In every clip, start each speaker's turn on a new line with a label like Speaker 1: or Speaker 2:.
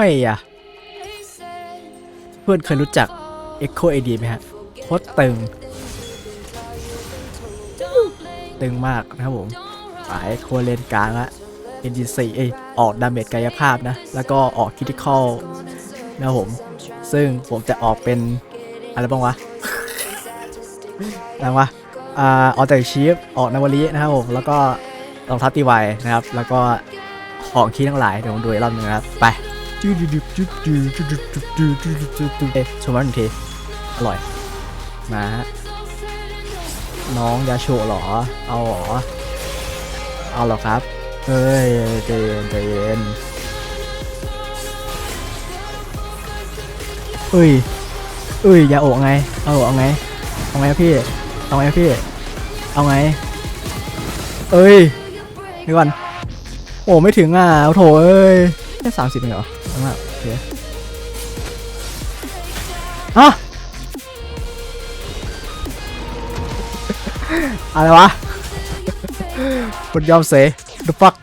Speaker 1: ไม่อะเพื่อนเคยรู้จัก Echo AD ไหมฮะโคตรตึง ตึงมากนะครับผมสายโคเลนกลางละ NG4 เอยออกดาเมจกายภาพนะ แล้วก็ออกคิติคอลนะครับผม ซึ่งผมจะออกเป็น อะไรบ้างวะอะวะอ่าออกจากชีฟออกนาวารีนะครับผม แล้วก็รองทัพตีไวนะครับ แล้วก็ของคีย์ทั้งหลายเดี๋ยวผมดูอีกรอบหนึงนะครับ ไป จูดูดูดูดูดูดูดูดูดูดูดูเอ๊ะชมวันหนึ่งทีอร่อย มาฮะน้องยาโชหรอ เอาหรอ เอาหรอครับ เฮ้ยใจเย็นใจเย็นเฮ้ยเอ้ยอย่าโอะไง เอาเอาไง เอาไงพี่ เอาไงพี่ เอาไง เอ้ยเดี๋ยวก่อนโอ้ไม่ถึงอะโอ้โถเอ้ยแค่สามสิบเองเหรอ เอามาโอเคฮะอะไรวะคุณยอมเสดูฟัก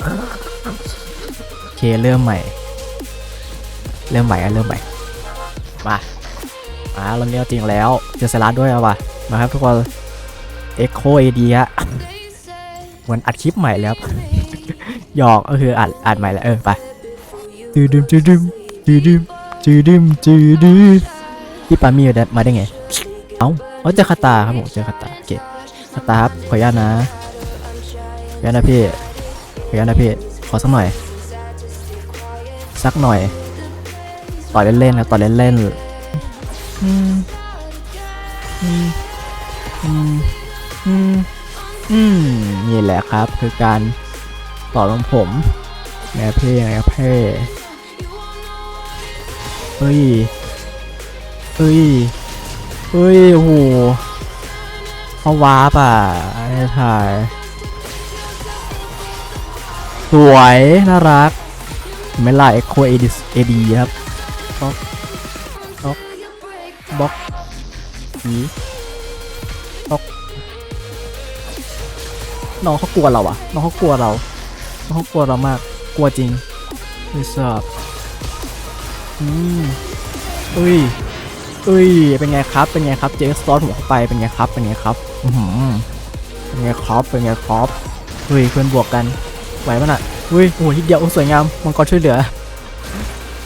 Speaker 1: โอเคเริ่มใหม่ เริ่มใหม่อะเริ่มใหม่ มามาเราเนี้ยจริงแล้ว เจอสลัดด้วยเอาป่ะมาครับทุกคน Echo AD ฮะเหมือนอัดคลิปใหม่แล้วครับหยอกก็คืออัดอัดใหม่แล้วเออไป จืดมจืดมจืดมจืดมจืดมพี่ปามี่มาได้ไง เอ้าเอาเจอคาตาครับผมเจอคาตาโอเคคาตาครับขออนุญาตนะขออนุญาตนะพี่ขออนุญาตนะพี่ขอสักหน่อย สักหน่อย ต่อเล่นๆนะต่อเล่นๆอืมอืมอืมอืมอืมนี่แหละครับ คือการต่อของผมไงเพ่ไงเพ่ เฮ้ย เฮ้ย เฮ้ย โอ้โหเขาวาป่ะไอ้ถ่าย สวย น่ารักเห็นไม่ล่ะเอ็กโคเอดีเอดีครับบล็อกบล็อกบล็อกสีบล็อกน้องเขากลัวเราอะน้องเขากลัวเรา น้องเขากลัวเรามาก กลัวจริงไม่ทราบ อืมเอ้ยเอ้ย เป็นไงครับ เป็นไงครับ เจสตอนหัวเข้าไป เป็นไงครับ เป็นไงครับ อือเป็นไงครับ เป็นไงครับเฮ้ยเพื่อนบวกกัน ไหวปะน่ะอุ้ยโอ้โหทีเดียวสวยงาม มังกรช่วยเหลือ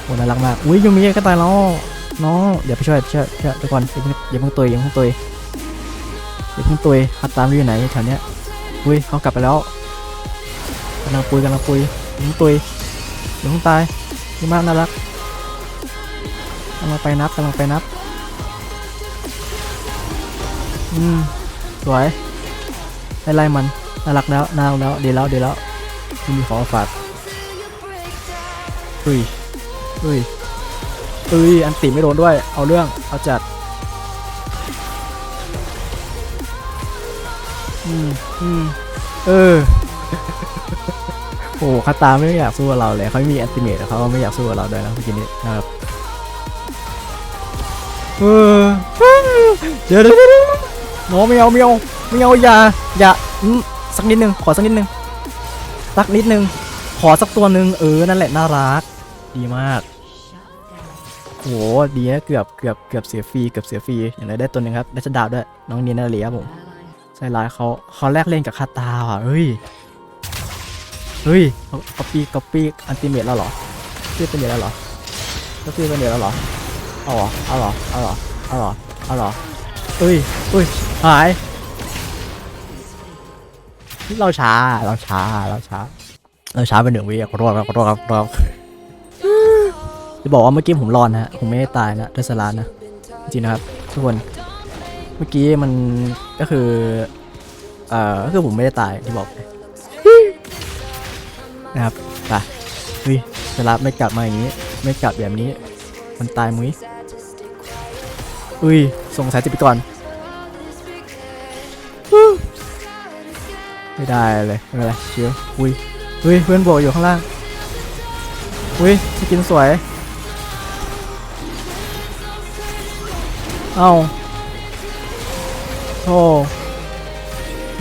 Speaker 1: โอ้น่ารักมาก อุ้ยยูมิก็ตายแล้วน้องเดี๋ยวไปช่วยช่วยช่วยเดี๋ยวก่อนเพิ่งอย่าเพิ่งตุยอย่าเพิ่งตุยอย่าเพิ่งตุยฮัตตามอยู่ไหนแถวเนี้ย อุ้ยเขากลับไปแล้วกำลังปุยกำลังปุยอย่าเพิ่งตุยอย่าเพิ่งตายนี่มากน่ารัก กำลังไปนับกำลังไปนับ อืม สวยไล่ไล่มัน น่ารักแล้ว น่ารักแล้ว เดียวแล้ว เดียวแล้วที่มีของฝากเฮ้ยเฮ้ยเฮ้ย อันติไม่โดนด้วย เอาเรื่อง เอาจัด อืม อืม เออ โอ้คาตาไม่อยากสู้กับเราเลย เขาไม่มีอันติเมทเขาไม่อยากสู้กับเราด้วยนะเมื่อกี้นี้นะครับ เออเดี๋ยวเดี๋ยวเดี๋ยวเดี๋ยวน้องไม่เอาไม่เอาไม่เอาอย่าอย่าสักนิดนึงขอสักนิดนึงสักนิดนึงขอสักตัวหนึ่งเออนั่นแหละน่ารัก ดีมากโหดีนะเกือบเกือบเกือบเสียฟรีเกือบเสียฟรีอย่างไรได้ตัวหนึ่งครับได้ชดดาวด้วยน้องเนียนาเลียครับผมใช่ร้ายเขาเขาแลกเล่นกับคาตาว่ะเฮ้ยเฮ้ยเขาเขาปีเขาปีอันติเมตแล้วเหรอปีเป็นเดียวแล้วเหรอเขาปีเป็นเดียวแล้วเหรอ เอาเหรอเอาเหรอเอาเหรอเอาเหรอเอาเหรอเฮ้ยเฮ้ยหาย เราช้า เราช้า เราช้า เราช้าไปหนึ่งวิขอโทษครับขอโทษครับขอโทษครับจะบอกว่าเมื่อกี้ผมรอดนะฮะผมไม่ได้ตายนะเทสลานะ จริงนะครับ ทุกคน เมื่อกี้มันก็คือ เอ่อก็คือผมไม่ได้ตายที่บอกนะครับไปเฮ้ยสลาไม่กลับมาอย่างนี้ ไม่กลับแบบนี้ มันตายมุ้ยอุ้ยส่งสัยจะไปก่อน ไม่ได้เลยไม่เป็นไรเชิวอุ้ยอุ้ยเพื่อนโบกอยู่ข้างล่างอุ้ยสกินสวย เอ้าโธ่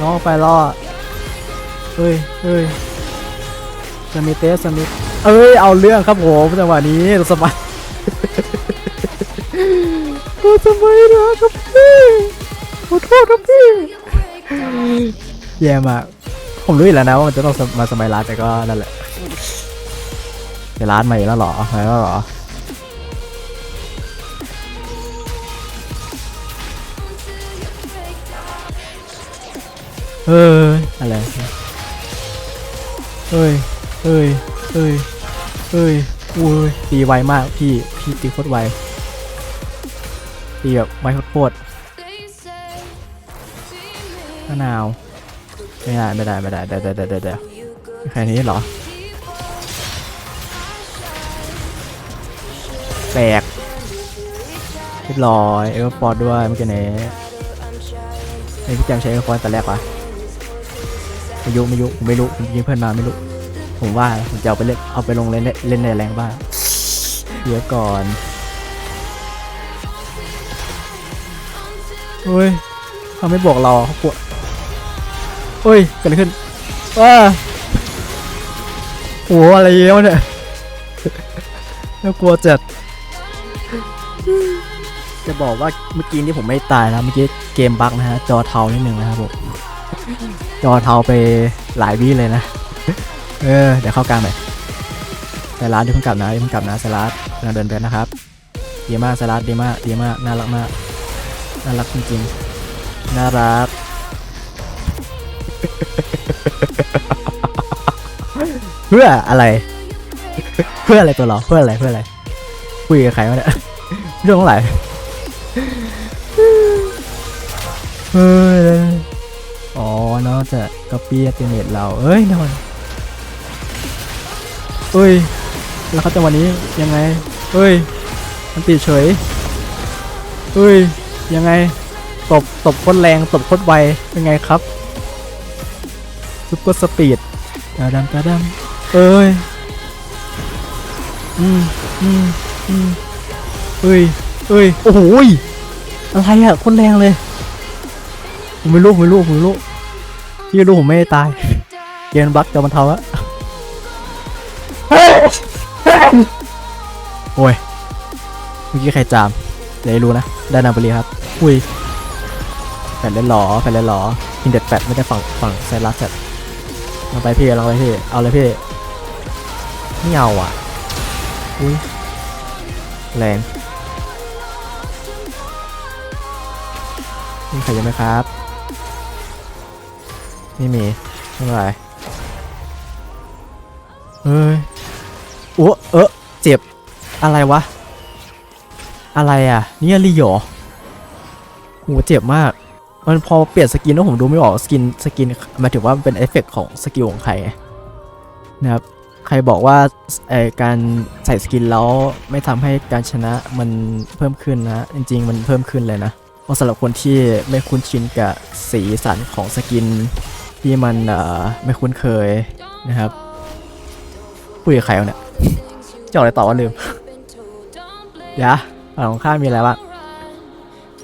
Speaker 1: น้องไปรอเฮ้ยเฮ้ยสมิเตสสมิเอ้ย เอาเรื่องครับผมจังหวะนี้สมัยก็ ทำไมนะครับพี่ขอโทษครับพี่แย่มากผมรู้อยู่แล้วนะว่ามันจะต้องมาสมัยร้านแต่ก็นั่นแหละจะร้านใหม่แล้วหรอใหม่แล้วหรอเอออะไรเอ้ยเอ้ยเอ้ยเอ้ยอุ้ยตีไวมากพี่พี่ตีโคตรไว ตีแบบไวโคตรมะนาวไม่ได้ไม่ได้ไม่ได้เดี๋ยวเดี๋ยวเดี๋ยวเดี๋ยวเดี๋ยวแค่นี้เหรอแตกเรียบร้อยเอฟฟอร์ดด้วยเมื่อกี้นี้ไอพี่แจมใช้เอฟฟอร์ดแต่แรกวะไม่ยุไม่ยุผมไม่รู้ผมยิงเพื่อนมาไม่รู้ผมว่าผมจะเอาไปเล่นเอาไปลงเล่นเล่นในแรงบ้างเดี๋ยวก่อน เฮ้ยเขาไม่บอกเราเขากลัวเฮ้ยเกิดอะไรขึ้นว้าโหอะไรเยอะเนี่ยน่ากลัวจัดจะบอกว่าเมื่อกี้นี่ผมไม่ตายนะเมื่อกี้เกมบั๊กนะฮะจอเทานิดนึงนะครับผมจอเทาไปหลายวิเลยนะ เออ เดี๋ยวเข้ากลางหน่อยสลัดที่เพิ่งกลับนะที่เพิ่งกลับนะสลัดกำลังเดินไปนะครับดีมากสลัดดีมากดีมากน่ารักมาก น่ารักจริงๆน่ารัก เพื่ออะไร เพื่ออะไรตัวเราเพื่ออะไรเพื่ออะไรคุยกับใครวะเนี่ยเรื่องอะไรเฮ้ยอ๋อนอกจากก๊อปปี้อัติเมตเรา เอ้ยนอนเอ้ย แล้วเขาจังวะนี้ยังไงเอ้ย มันติดเฉยเอ้ย ยังไงตบตบโคตรแรงตบโคตรไวเป็นไงครับซุปเปอร์สปีดตาดำตาดำเอ้ยอืมอืมอืมเอ้ยเอ้ยโอ้โหอะไรอะโคตรแรงเลยผมไม่รู้ผมไม่รู้ผมไม่รู้พี่รู้ผมไม่ได้ตายเกมบัคจะมันเทาอะโอ้ยเมื่อกี้ใครจามเดี๋ยวรู้นะได้นาบรีครับ อุ้ยแฟนเล่นหลอแฟนเล่นหลออินเด็ดแฟดไม่ได้ฝั่งฝั่งไซรัสแฟดเราไปพี่เราไปพี่เอาเลยพี่ไม่เอาอะอุ้ยแรงนี่ใครยังไหมครับ ไม่มีไม่เป็นไรเฮ้ยโอ้เออเจ็บ อะไรวะ อะไรอะเนี่ยรีหรอ หเจ็บมาก มันพอเปลี่ยนสกินแล้วผมดูไม่ออกสกินสกินหมายถึงว่ามันเป็นเอฟเฟกต์ของสกิลของใครนะครับ ใครบอกว่าการใส่สกินแล้วไม่ทำให้การชนะมันเพิ่มขึ้นนะ จริง ๆ มันเพิ่มขึ้นเลยนะเพราะสำหรับคนที่ไม่คุ้นชินกับสีสันของสกินที่มันไม่คุ้นเคยนะครับคุยกับใครเนี่ยจะเอาอะไรต่อว่าลืมเดี๋ยวฝั่งของข้ามีอะไรบ้าง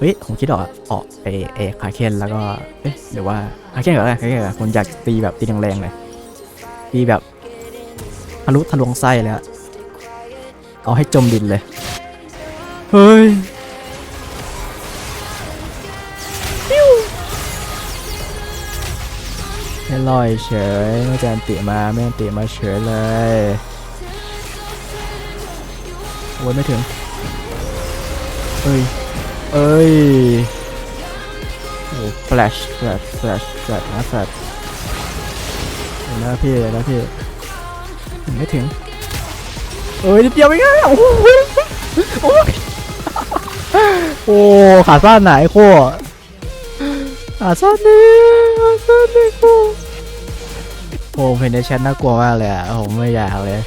Speaker 1: ฮ้ยผมคิดออกอออกไอเอคาเคนแล้วก็เอ๊ะหรือว่าคาเคนก่อนก็ได้คาเคนก่อนผมอยากตีแบบตีแรงๆเลยตีแบบทะลุทะลวงไส้เลยอะเอาให้จมดินเลย เฮ้ยไม่ลอยเฉยไม่จะอันติมาไม่อันติมาเฉยเลยโอ้ยไม่ถึงเอ้ย เอ้ยโอ้แฟลชแฟลชแฟลชแฟลชนะแฟลชเห็นนะพี่เห็นนะพี่ไม่ถึง เอ้ยนิดเดียวไม่ง่ายโอ้โหโอ้โอ้ขาสั้นไหนโคขาสั้นนี่ขาสั้นนี่โคโอ้เพนเดชันน่ากลัวมากเลยอะผมไม่อยากเลย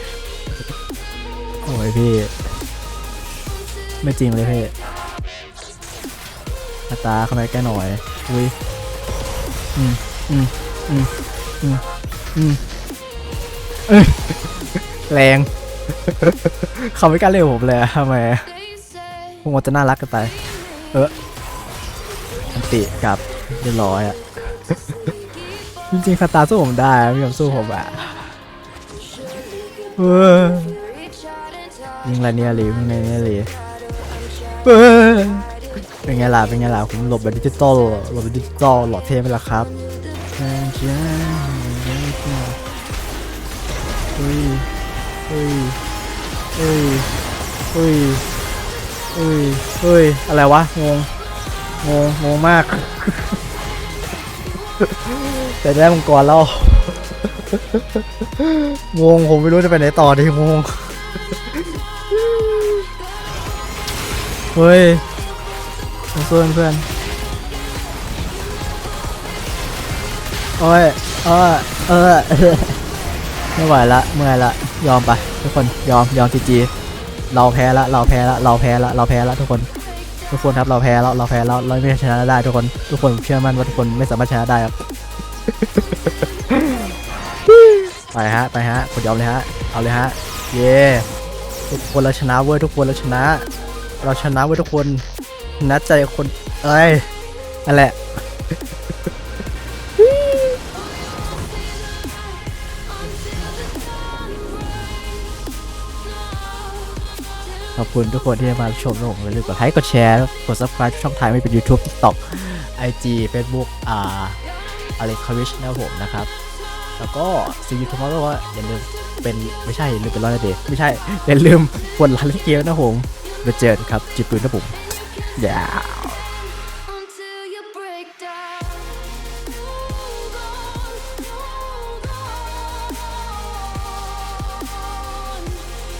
Speaker 1: โอ้ยพี่ ไม่จริงเลยพี่ หน้าตาเข้ามาใกล้หน่อยอุ้ยอืมอืมอืมอืมอืมเอ้ยแรงเขาไม่กล้าเรียกผมเลยทำไมพวกมันจะน่ารักกันไป เอออันติกลับเรียบร้อยอะจริงๆคาตาสู้ผมได้ไม่ยอมสู้ผมอะเออยิงอะไรเนี่ยหรือยิงอะไรเนี่ยหรือเออ เป็นไงล่ะ เป็นไงล่ะ ผมหลบแบบดิจิตอล หลบแบบดิจิตอล หล่อเท่ไหมล่ะครับเฮ้ยเฮ้ยเฮ้ยเฮ้ยเฮ้ยเฮ้ย อะไรวะ งง งง งงมาก แต่ได้มังกรแล้ว งง ผมไม่รู้จะไปไหนต่อดีงง เฮ้ย เพื่อนเพื่อนโอ้ยเออเออไม่ไหวละเมื่อยละยอมไปทุกคนยอมยอมจีจีเราแพ้ละเราแพ้ละเราแพ้ละเราแพ้ละทุกคน ทุกคนครับเราแพ้แล้วเราแพ้แล้วเราไม่ชนะได้ทุกคนทุกคนเชื่อมั่นว่าทุกคนไม่สามารถชนะได้ครับไปฮะไปฮะกดยอมเลยฮะเอาเลยฮะเย่ทุกคนเราชนะเว้ยทุกคนเราชนะ เราชนะเว้ยทุกคน นะใจคนเอ้ยนั่นแหละขอบคุณทุกคนที่มาชมนะผมอย่าลืมกดไลค์กดแชร์ กด subscribe ช่องทางไม่เป็น YouTube TikTok IG Facebook อ่าอะไรคาวิชนะครับผมนะครับ แล้วก็ซียูทูบก็ว่าอย่าลืมเป็นไม่ใช่อย่าลืมเป็นร้อยเดย์ไม่ใช่อย่าลืมกดไลค์เกมนะผมไปเจอกันครับจีบปืนนะผม อย่า